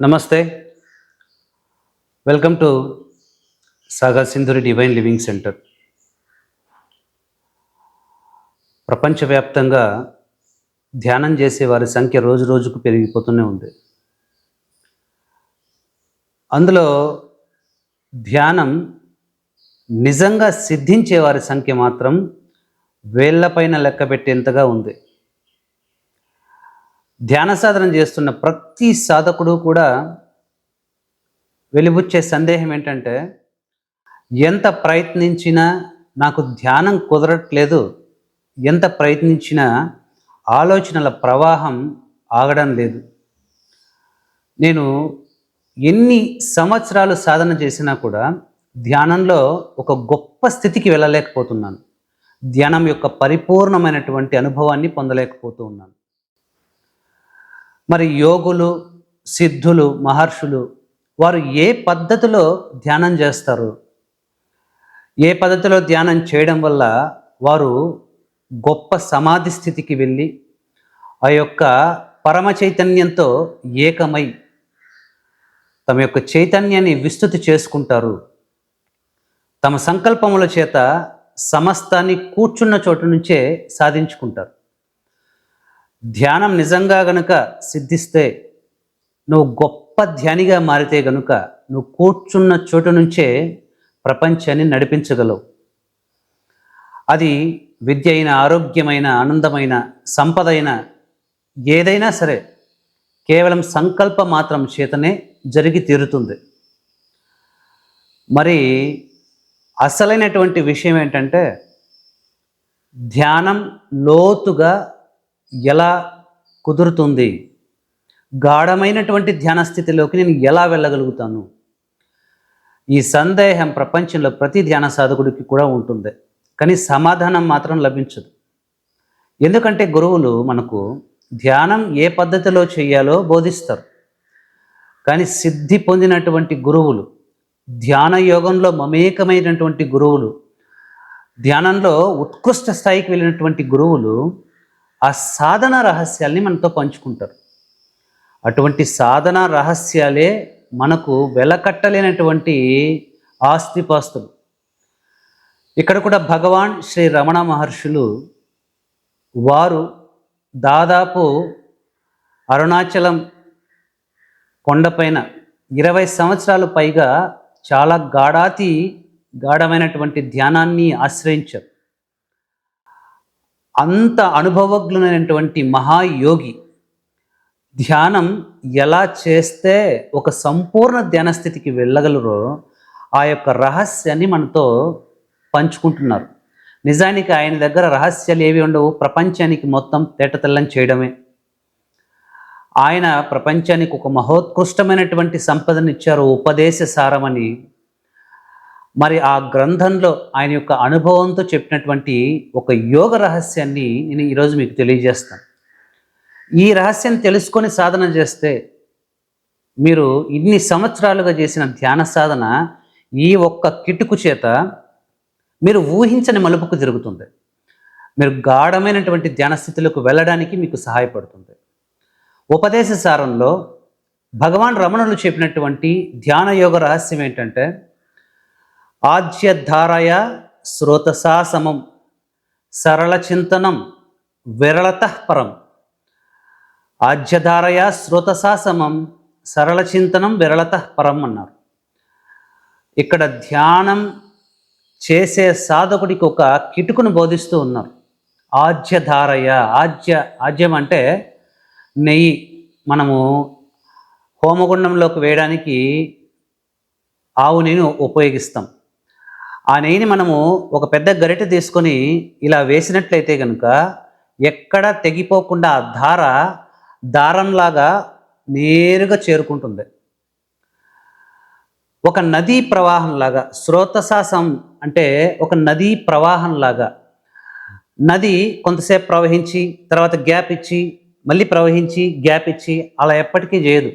నమస్తే. Welcome to Sagar Sindhuri divine living centre ప్రపంచవ్యాప్తంగా ధ్యానం చేసే వారి సంఖ్య రోజు రోజుకు పెరిగిపోతూనే ఉంది. అందులో ధ్యానం నిజంగా సిద్ధించే వారి సంఖ్య మాత్రం వేళ్ళపైన లెక్క పెట్టేంతగా ఉంది. ధ్యాన సాధన చేస్తున్న ప్రతి సాధకుడు కూడా వెలిబుచ్చే సందేహం ఏంటంటే ఎంత ప్రయత్నించినా నాకు ధ్యానం కుదరట్లేదు ఎంత ప్రయత్నించినా ఆలోచనల ప్రవాహం ఆగడం లేదు. నేను ఎన్ని సంవత్సరాలు సాధన చేసినా కూడా ధ్యానంలో ఒక గొప్ప స్థితికి వెళ్ళలేకపోతున్నాను. ధ్యానం యొక్క పరిపూర్ణమైనటువంటి అనుభవాన్ని పొందలేకపోతూ ఉన్నాను. మరి యోగులు సిద్ధులు మహర్షులు వారు ఏ పద్ధతిలో ధ్యానం చేస్తారు? ఏ పద్ధతిలో ధ్యానం చేయడం వల్ల వారు గొప్ప సమాధి స్థితికి వెళ్ళి ఆ యొక్క పరమ చైతన్యంతో ఏకమై తమ యొక్క చైతన్యాన్ని విస్తృతి చేసుకుంటారు. తమ సంకల్పముల చేత సమస్తాన్ని కూర్చున్న చోటు నుంచే సాధించుకుంటారు. ధ్యానం నిజంగా గనుక సిద్ధిస్తే నువ్వు గొప్ప ధ్యానిగా మారితే గనుక నువ్వు కూర్చున్న చోటు నుంచే ప్రపంచాన్ని నడిపించగలవు. అది విద్య అయిన ఆరోగ్యమైన ఆనందమైన సంపద అయిన ఏదైనా సరే కేవలం సంకల్ప మాత్రం చేతనే జరిగి తీరుతుంది. మరి అసలైనటువంటి విషయం ఏంటంటే ధ్యానం లోతుగా ఎలా కుదురుతుంది? గాఢమైనటువంటి ధ్యాన స్థితిలోకి నేను ఎలా వెళ్ళగలుగుతాను? ఈ సందేహం ప్రపంచంలో ప్రతి ధ్యాన సాధకుడికి కూడా ఉంటుంది. కానీ సమాధానం మాత్రం లభించదు. ఎందుకంటే గురువులు మనకు ధ్యానం ఏ పద్ధతిలో చేయాలో బోధిస్తారు. కానీ సిద్ధి పొందినటువంటి గురువులు ధ్యాన యోగంలో మమేకమైనటువంటి గురువులు ధ్యానంలో ఉత్కృష్ట స్థాయికి వెళ్ళినటువంటి గురువులు ఆ సాధన రహస్యాల్ని మనతో పంచుకుంటారు. అటువంటి సాధన రహస్యాలే మనకు వెలకట్టలేనటువంటి ఆస్తిపాస్తులు. ఇక్కడ కూడా భగవాన్ శ్రీ రమణ మహర్షులు వారు దాదాపు అరుణాచలం కొండపైన ఇరవై సంవత్సరాలు పైగా చాలా గాఢాతి గాఢమైనటువంటి ధ్యానాన్ని ఆశ్రయించారు. అంత అనుభవజ్ఞులైనటువంటి మహాయోగి ధ్యానం ఎలా చేస్తే ఒక సంపూర్ణ ధ్యాన స్థితికి వెళ్ళగలరో ఆ యొక్క రహస్యాన్ని మనతో పంచుకుంటున్నారు. నిజానికి ఆయన దగ్గర రహస్యాలు ఏవి ఉండవు. ప్రపంచానికి మొత్తం తేటతెల్లం చేయడమే. ఆయన ప్రపంచానికి ఒక మహోత్కృష్టమైనటువంటి సంపదనిచ్చారు. ఉపదేశ సారమని మరి ఆ గ్రంథంలో ఆయన యొక్క అనుభవంతో చెప్పినటువంటి ఒక యోగ రహస్యాన్ని నేను ఈరోజు మీకు తెలియజేస్తాను. ఈ రహస్యం తెలుసుకొని సాధన చేస్తే మీరు ఇన్ని సంవత్సరాలుగా చేసిన ధ్యాన సాధన ఈ ఒక్క కిటుకు చేత మీరు ఊహించని మలుపుకు జరుగుతుంది మీరు గాఢమైనటువంటి ధ్యాన స్థితులకు వెళ్ళడానికి మీకు సహాయపడుతుంది. ఉపదేశ సారంలో భగవాన్ రమణులు చెప్పినటువంటి ధ్యాన యోగ రహస్యం ఏంటంటే ఆజ్యధారయ శ్రోతసా సమం సరళ చింతనం విరళత పరం ఆజ్యధారయ శ్రోతసా సమం సరళ చింతనం విరళత పరం అన్నారు. ఇక్కడ ధ్యానం చేసే సాధకుడికి ఒక కిటుకును బోధిస్తూ ఉన్నారు. ఆజ్యధారయ ఆజ్య ఆజ్యం అంటే నెయ్యి. మనము హోమగుండంలోకి వేయడానికి ఆవు నెయ్యిని ఉపయోగిస్తాం. ఆ నెయ్యిని మనము ఒక పెద్ద గరిటె తీసుకొని ఇలా వేసినట్లయితే కనుక ఎక్కడ తెగిపోకుండా ఆ ధార దారంలాగా నేరుగా చేరుకుంటుంది. ఒక నదీ ప్రవాహంలాగా స్రోతసాసం అంటే ఒక నదీ ప్రవాహంలాగా నది కొంతసేపు ప్రవహించి తర్వాత గ్యాప్ ఇచ్చి మళ్ళీ ప్రవహించి గ్యాప్ ఇచ్చి అలా ఎప్పటికీ చేయదు.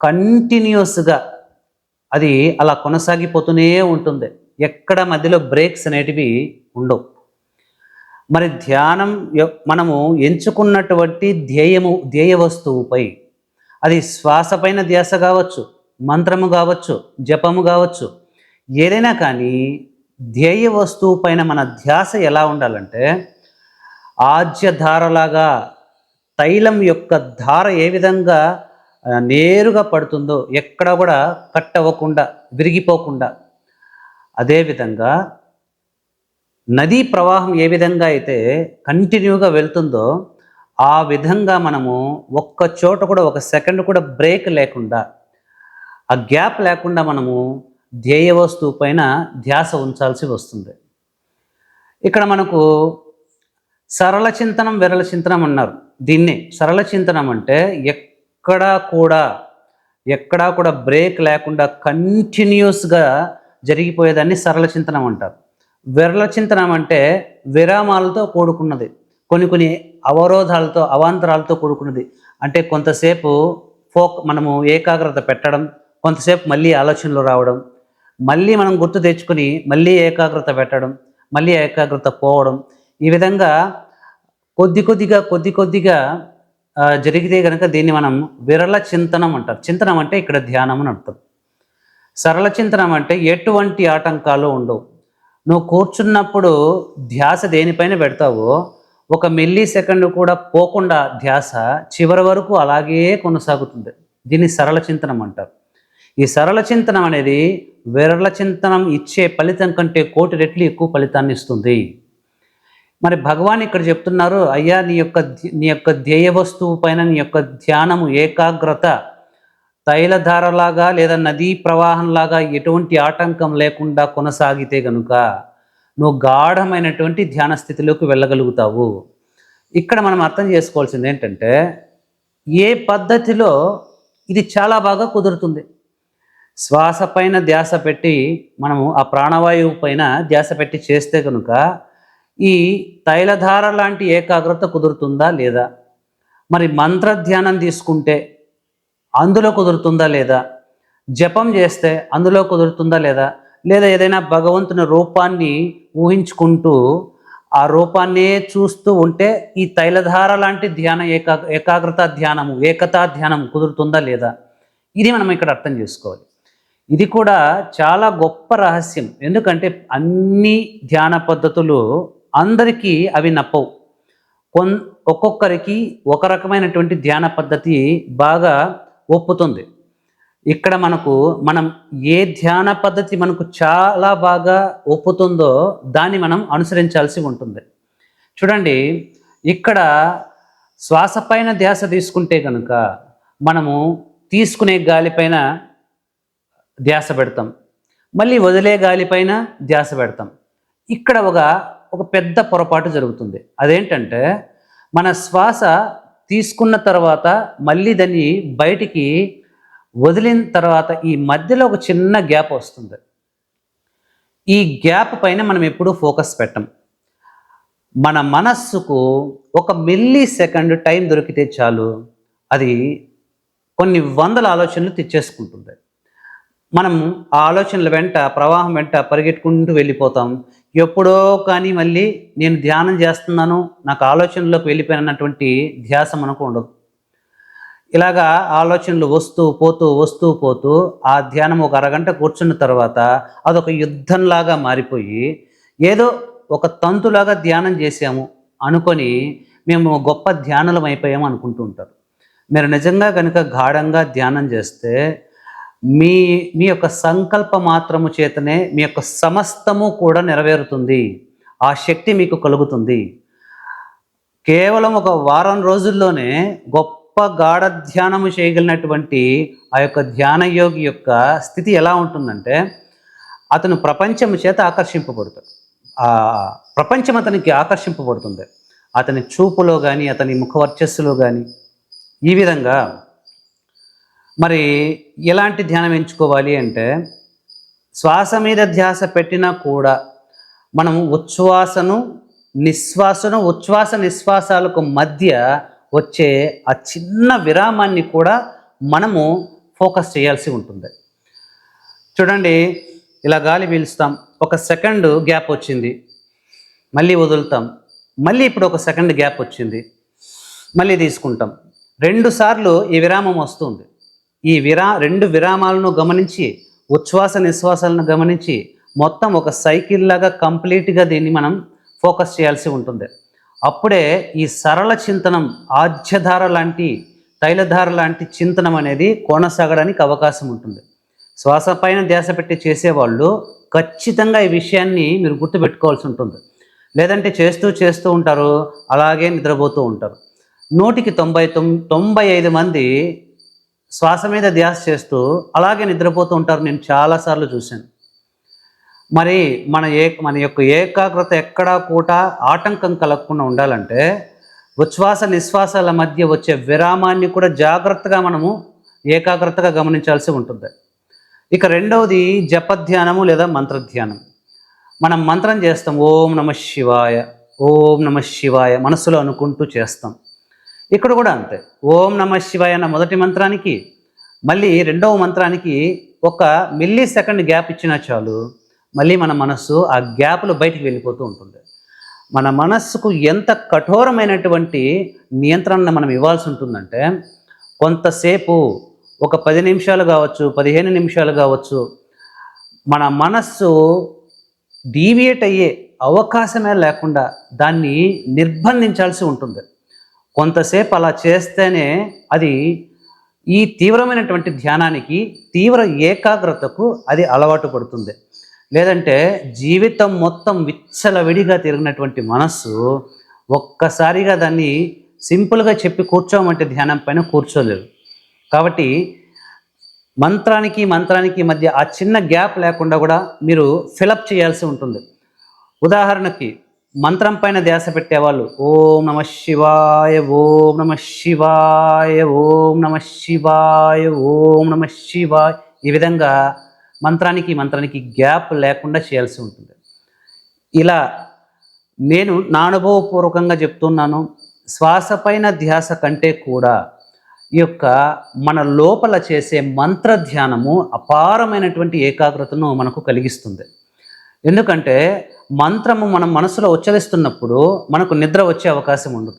కంటిన్యూస్గా అది అలా కొనసాగిపోతూనే ఉంటుంది. ఎక్కడ మధ్యలో బ్రేక్స్ అనేటివి ఉండవు. మరి ధ్యానం మనము ఎంచుకున్నటువంటి ధ్యేయము ధ్యేయ వస్తువుపై అది శ్వాసపైన ధ్యాస కావచ్చు మంత్రము కావచ్చు జపము కావచ్చు ఏదైనా కానీ ధ్యేయ వస్తువు పైన మన ధ్యాస ఎలా ఉండాలంటే ఆజ్యధారలాగా తైలం యొక్క ధార ఏ విధంగా నేరుగా పడుతుందో ఎక్కడ కూడా కట్ అవ్వకుండా విరిగిపోకుండా అదేవిధంగా నదీ ప్రవాహం ఏ విధంగా అయితే కంటిన్యూగా వెళ్తుందో ఆ విధంగా మనము ఒక్క చోట కూడా ఒక సెకండ్ కూడా బ్రేక్ లేకుండా ఆ గ్యాప్ లేకుండా మనము ధ్యేయ వస్తువు పైన ధ్యాస ఉంచాల్సి వస్తుంది. ఇక్కడ మనకు సరళ చింతనం విరళ చింతనం అన్నారు. దీన్ని సరళ చింతనం అంటే ఎక్కడా కూడా ఎక్కడా కూడా బ్రేక్ లేకుండా కంటిన్యూస్గా జరిగిపోయేదాన్ని సరళ చింతనం అంటారు. విరళ చింతనం అంటే విరామాలతో కూడుకున్నది. కొన్ని కొన్ని అవరోధాలతో అవాంతరాలతో కూడుకున్నది. అంటే కొంతసేపు ఫోక్ మనము ఏకాగ్రత పెట్టడం కొంతసేపు మళ్ళీ ఆలోచనలు రావడం మళ్ళీ మనం గుర్తు తెచ్చుకుని మళ్ళీ ఏకాగ్రత పెట్టడం మళ్ళీ ఏకాగ్రత పోవడం. ఈ విధంగా కొద్ది కొద్దిగా కొద్ది కొద్దిగా జరిగితే కనుక దీన్ని మనం విరళ చింతనం అంటారు. చింతనం అంటే ఇక్కడ ధ్యానం అని అర్థం. సరళ చింతనం అంటే ఎటువంటి ఆటంకాలు ఉండవు. నువ్వు కూర్చున్నప్పుడు ధ్యాస దేనిపైన పెడతావో ఒక మిల్లీ సెకండ్ కూడా పోకుండా ధ్యాస చివరి వరకు అలాగే కొనసాగుతుంది. దీన్ని సరళ చింతనం అంటారు. ఈ సరళ చింతనం అనేది విరళ చింతనం ఇచ్చే ఫలితం కంటే కోటి రెట్లు ఎక్కువ ఫలితాన్ని ఇస్తుంది. మరి భగవాన్ ఇక్కడ చెప్తున్నారు అయ్యా నీ యొక్క నీ యొక్క ధ్యేయ వస్తువు పైన నీ యొక్క ధ్యానము ఏకాగ్రత తైలధారలాగా లేదా నదీ ప్రవాహంలాగా ఎటువంటి ఆటంకం లేకుండా కొనసాగితే గనుక నువ్వు గాఢమైనటువంటి ధ్యాన స్థితిలోకి వెళ్ళగలుగుతావు. ఇక్కడ మనం అర్థం చేసుకోవాల్సింది ఏంటంటే ఏ పద్ధతిలో ఇది చాలా బాగా కుదురుతుంది. శ్వాస పైన ధ్యాస పెట్టి మనము ఆ ప్రాణవాయువు పైన ధ్యాస పెట్టి చేస్తే కనుక ఈ తైలధార లాంటి ఏకాగ్రత కుదురుతుందా లేదా? మరి మంత్ర ధ్యానం తీసుకుంటే అందులో కుదురుతుందా లేదా? జపం చేస్తే అందులో కుదురుతుందా లేదా? లేదా ఏదైనా భగవంతుని రూపాన్ని ఊహించుకుంటూ ఆ రూపాన్నే చూస్తూ ఉంటే ఈ తైలధార లాంటి ధ్యాన ఏకా ఏకాగ్రత ధ్యానము ఏకతా ధ్యానం కుదురుతుందా లేదా? ఇది మనం ఇక్కడ అర్థం చేసుకోవాలి. ఇది కూడా చాలా గొప్ప రహస్యం. ఎందుకంటే అన్ని ధ్యాన పద్ధతులు అందరికీ అవి నప్పవు. కొన్ ఒక్కొక్కరికి ఒక రకమైనటువంటి ధ్యాన పద్ధతి బాగా ఒప్పుతుంది. ఇక్కడ మనకు మనం ఏ ధ్యాన పద్ధతి మనకు చాలా బాగా ఒప్పుతుందో దాన్ని మనం అనుసరించాల్సి ఉంటుంది. చూడండి ఇక్కడ శ్వాస పైన ధ్యాస తీసుకుంటే కనుక మనము తీసుకునే గాలిపైన ధ్యాస పెడతాం. మళ్ళీ వదిలే గాలిపైన ధ్యాస పెడతాం. ఇక్కడ ఒక ఒక పెద్ద పొరపాటు జరుగుతుంది. అదేంటంటే మన శ్వాస తీసుకున్న తర్వాత మళ్ళీ దాన్ని బయటికి వదిలిన తర్వాత ఈ మధ్యలో ఒక చిన్న గ్యాప్ వస్తుంది. ఈ గ్యాప్ పైన మనం ఎప్పుడూ ఫోకస్ పెట్టం. మన మనస్సుకు ఒక మిల్లీ సెకండ్ టైం దొరికితే చాలు అది కొన్ని వందల ఆలోచనలు తెచ్చేసుకుంటుంది. మనం ఆ ఆలోచనల వెంట ప్రవాహం వెంట పరిగెట్టుకుంటూ వెళ్ళిపోతాం. ఎప్పుడో కానీ మళ్ళీ నేను ధ్యానం చేస్తున్నాను నాకు ఆలోచనలోకి వెళ్ళిపోయినటువంటి ధ్యాస మనకు ఉండదు. ఇలాగా ఆలోచనలు వస్తూ పోతూ వస్తూ పోతూ ఆ ధ్యానం ఒక అరగంట కూర్చున్న తర్వాత అదొక యుద్ధంలాగా మారిపోయి ఏదో ఒక తంతులాగా ధ్యానం చేసాము అనుకొని మేము గొప్ప ధ్యానులం అయిపోయాము అనుకుంటూ ఉంటారు. మీరు నిజంగా కనుక గాఢంగా ధ్యానం చేస్తే మీ మీ యొక్క సంకల్ప మాత్రము చేతనే మీ యొక్క సమస్తము కూడా నెరవేరుతుంది. ఆ శక్తి మీకు కలుగుతుంది. కేవలం ఒక వారం రోజుల్లోనే గొప్ప గాఢ ధ్యానము చేయగలిగినటువంటి ఆ యొక్క ధ్యాన యోగి యొక్క స్థితి ఎలా ఉంటుందంటే అతను ప్రపంచం చేత ఆకర్షింపబడుతాడు ఆ ప్రపంచం అతనికి ఆకర్షింపబడుతుంది. అతని చూపులో కానీ అతని ముఖ వర్చస్సులో కానీ ఈ విధంగా మరి ఎలాంటి ధ్యానం ఎంచుకోవాలి అంటే శ్వాస మీద ధ్యాస పెట్టినా కూడా మనం ఉచ్ఛ్వాసను నిశ్వాసను ఉచ్ఛ్వాస నిశ్వాసాలకు మధ్య వచ్చే ఆ చిన్న విరామాన్ని కూడా మనము ఫోకస్ చేయాల్సి ఉంటుంది. చూడండి ఇలా గాలి పీలుస్తాం ఒక సెకండ్ గ్యాప్ వచ్చింది మళ్ళీ వదులుతాం మళ్ళీ ఇప్పుడు ఒక సెకండ్ గ్యాప్ వచ్చింది మళ్ళీ తీసుకుంటాం. రెండు సార్లు ఈ విరామం వస్తుంది. ఈ విరా రెండు విరామాలను గమనించి ఉచ్ఛ్వాస నిశ్వాసాలను గమనించి మొత్తం ఒక సైకిల్ లాగా కంప్లీట్గా దీన్ని మనం ఫోకస్ చేయాల్సి ఉంటుంది. అప్పుడే ఈ సరళ చింతనం ఆజ్యధార లాంటి తైలధార లాంటి చింతనం అనేది కొనసాగడానికి అవకాశం ఉంటుంది. శ్వాస పైన ధ్యాస పెట్టి చేసేవాళ్ళు ఖచ్చితంగా ఈ విషయాన్ని మీరు గుర్తుపెట్టుకోవాల్సి ఉంటుంది. లేదంటే చేస్తూ చేస్తూ ఉంటారు అలాగే నిద్రపోతూ ఉంటారు. నూటికి తొంభై తొం తొంభై ఐదు మంది శ్వాస మీద ధ్యాస చేస్తూ అలాగే నిద్రపోతూ ఉంటారు. నేను చాలాసార్లు చూశాను. మరి మన ఏ మన యొక్క ఏకాగ్రత ఎక్కడా కూడా ఆటంకం కలగకుండా ఉండాలంటే ఉచ్ఛ్వాస నిశ్వాసాల మధ్య వచ్చే విరామాన్ని కూడా జాగ్రత్తగా మనము ఏకాగ్రతగా గమనించాల్సి ఉంటుంది. ఇక రెండవది జపధ్యానము లేదా మంత్రధ్యానం. మనం మంత్రం చేస్తాం. ఓం నమ శివాయ ఓం నమ శివాయ మనసులో అనుకుంటూ చేస్తాం. ఇక్కడ కూడా అంతే. ఓం నమ శివాయ అన్న మొదటి మంత్రానికి మళ్ళీ రెండవ మంత్రానికి ఒక మిల్లీ సెకండ్ గ్యాప్ ఇచ్చినా చాలు మళ్ళీ మన మనస్సు ఆ గ్యాప్లో బయటికి వెళ్ళిపోతూ ఉంటుంది. మన మనస్సుకు ఎంత కఠోరమైనటువంటి నియంత్రణను మనం ఇవ్వాల్సి ఉంటుందంటే కొంతసేపు ఒక పది నిమిషాలు కావచ్చు పదిహేను నిమిషాలు కావచ్చు మన మనస్సు డీవియేట్ అయ్యే అవకాశమే లేకుండా దాన్ని నిర్బంధించాల్సి ఉంటుంది. కొంతసేపు అలా చేస్తేనే అది ఈ తీవ్రమైనటువంటి ధ్యానానికి తీవ్ర ఏకాగ్రతకు అది అలవాటు పడుతుంది. లేదంటే జీవితం మొత్తం విచ్చలవిడిగా తిరిగినటువంటి మనస్సు ఒక్కసారిగా దాన్ని సింపుల్గా చెప్పి కూర్చోమంటే ధ్యానం పైన కూర్చోలేదు కాబట్టి మంత్రానికి మంత్రానికి మధ్య ఆ చిన్న గ్యాప్ లేకుండా కూడా మీరు ఫిలప్ చేయాల్సి ఉంటుంది. ఉదాహరణకి మంత్రం పైన ధ్యాస పెట్టేవాళ్ళు. ఓం నమ శివాయ ఓం నమ శివాయ ఓం నమ శివాయ ఓం నమ శివాయ. ఈ విధంగా మంత్రానికి మంత్రానికి గ్యాప్ లేకుండా చేయాల్సి ఉంటుంది. ఇలా నేను నా అనుభవపూర్వకంగా చెప్తున్నాను. శ్వాస పైన ధ్యాస కంటే కూడా ఈ యొక్క మన లోపల చేసే మంత్ర ధ్యానము అపారమైనటువంటి ఏకాగ్రతను మనకు కలిగిస్తుంది. ఎందుకంటే మంత్రము మనం మనసులో ఉచ్చరిస్తున్నప్పుడు మనకు నిద్ర వచ్చే అవకాశం ఉండదు.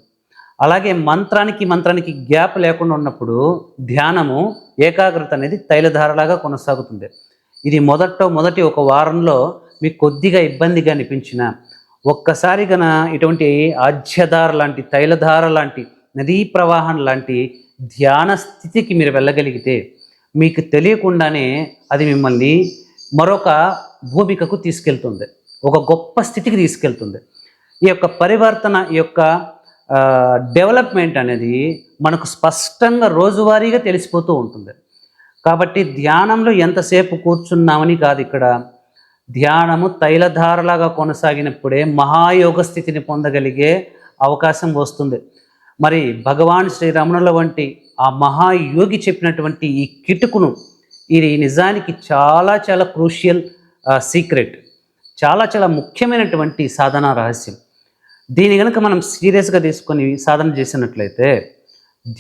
అలాగే మంత్రానికి మంత్రానికి గ్యాప్ లేకుండా ఉన్నప్పుడు ధ్యానము ఏకాగ్రత అనేది తైలధారలాగా కొనసాగుతుంది. ఇది మొదట మొదటి ఒక వారంలో మీకు కొద్దిగా ఇబ్బందిగా అనిపించిన ఒక్కసారి గన ఇటువంటి ఆజ్యధార లాంటి తైలధార లాంటి నదీ ప్రవాహం లాంటి ధ్యాన స్థితికి మీరు వెళ్ళగలిగితే మీకు తెలియకుండానే అది మిమ్మల్ని మరొక భూమికకు తీసుకెళ్తుంది. ఒక గొప్ప స్థితికి తీసుకెళ్తుంది. ఈ యొక్క పరివర్తన ఈ యొక్క డెవలప్మెంట్ అనేది మనకు స్పష్టంగా రోజువారీగా తెలిసిపోతూ ఉంటుంది. కాబట్టి ధ్యానంలో ఎంతసేపు కూర్చున్నామని కాదు ఇక్కడ. ధ్యానము తైలధారలాగా కొనసాగినప్పుడే మహాయోగ స్థితిని పొందగలిగే అవకాశం వస్తుంది. మరి భగవాన్ శ్రీరమణుల వంటి ఆ మహాయోగి చెప్పినటువంటి ఈ కిటుకును ఇది నిజానికి చాలా చాలా క్రూషియల్ సీక్రెట్ చాలా చాలా ముఖ్యమైనటువంటి సాధన రహస్యం. దీని కనుక మనం సీరియస్గా తీసుకొని సాధన చేసినట్లయితే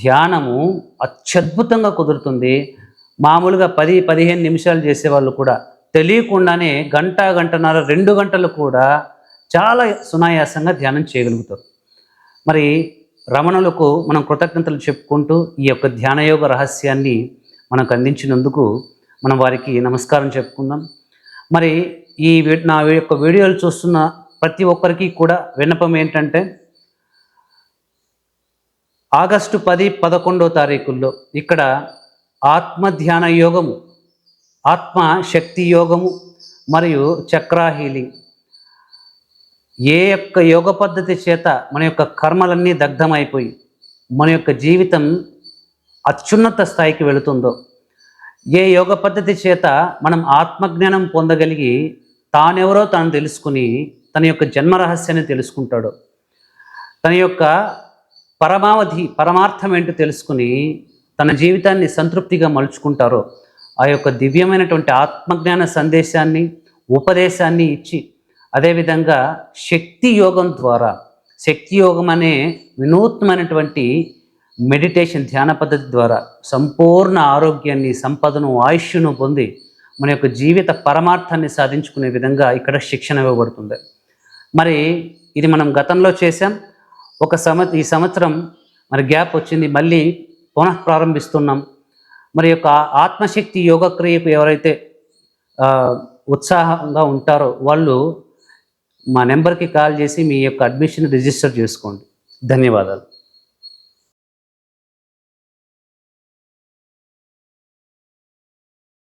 ధ్యానము అత్యద్భుతంగా కుదురుతుంది. మామూలుగా పది పదిహేను నిమిషాలు చేసేవాళ్ళు కూడా తెలియకుండానే గంట గంటన్నర రెండు గంటలు కూడా చాలా సునాయాసంగా ధ్యానం చేయగలుగుతారు. మరి రమణులకు మనం కృతజ్ఞతలు చెప్పుకుంటూ ఈ యొక్క ధ్యానయోగ రహస్యాన్ని మనకు అందించినందుకు మనం వారికి నమస్కారం చెప్పుకుందాం. మరి ఈ నా యొక్క వీడియోలు చూస్తున్న ప్రతి ఒక్కరికి కూడా విన్నపం ఏంటంటే ఆగస్టు పది పదకొండో తారీఖుల్లో ఇక్కడ ఆత్మ ధ్యాన యోగము ఆత్మ శక్తి యోగము మరియు చక్రా హీలింగ్ ఏ యొక్క యోగ పద్ధతి చేత మన యొక్క కర్మలన్నీ దగ్ధమైపోయి మన యొక్క జీవితం అత్యున్నత స్థాయికి వెళుతుందో ఏ యోగ పద్ధతి చేత మనం ఆత్మజ్ఞానం పొందగలిగి తానెవరో తాను తెలుసుకుని తన యొక్క జన్మ రహస్యాన్ని తెలుసుకుంటాడో. తన యొక్క పరమావధి పరమార్థం ఏంటో తెలుసుకుని తన జీవితాన్ని సంతృప్తిగా మలుచుకుంటారో ఆ యొక్క దివ్యమైనటువంటి ఆత్మజ్ఞాన సందేశాన్ని ఉపదేశాన్ని ఇచ్చి అదేవిధంగా శక్తి యోగం ద్వారా శక్తి యోగం అనే వినూత్నమైనటువంటి మెడిటేషన్ ధ్యాన పద్ధతి ద్వారా సంపూర్ణ ఆరోగ్యాన్ని సంపదను ఆయుష్ను పొంది మన యొక్క జీవిత పరమార్థాన్ని సాధించుకునే విధంగా ఇక్కడ శిక్షణ ఇవ్వబడుతుంది. మరి ఇది మనం గతంలో చేసాం ఒక సంవ ఈ సంవత్సరం మరి గ్యాప్ వచ్చింది. మళ్ళీ పునః ప్రారంభిస్తున్నాం. మరి యొక్క ఆత్మశక్తి యోగక్రియకు ఎవరైతే ఉత్సాహంగా ఉంటారో వాళ్ళు మా నెంబర్కి కాల్ చేసి మీ యొక్క అడ్మిషన్ రిజిస్టర్ చేసుకోండి. ధన్యవాదాలు.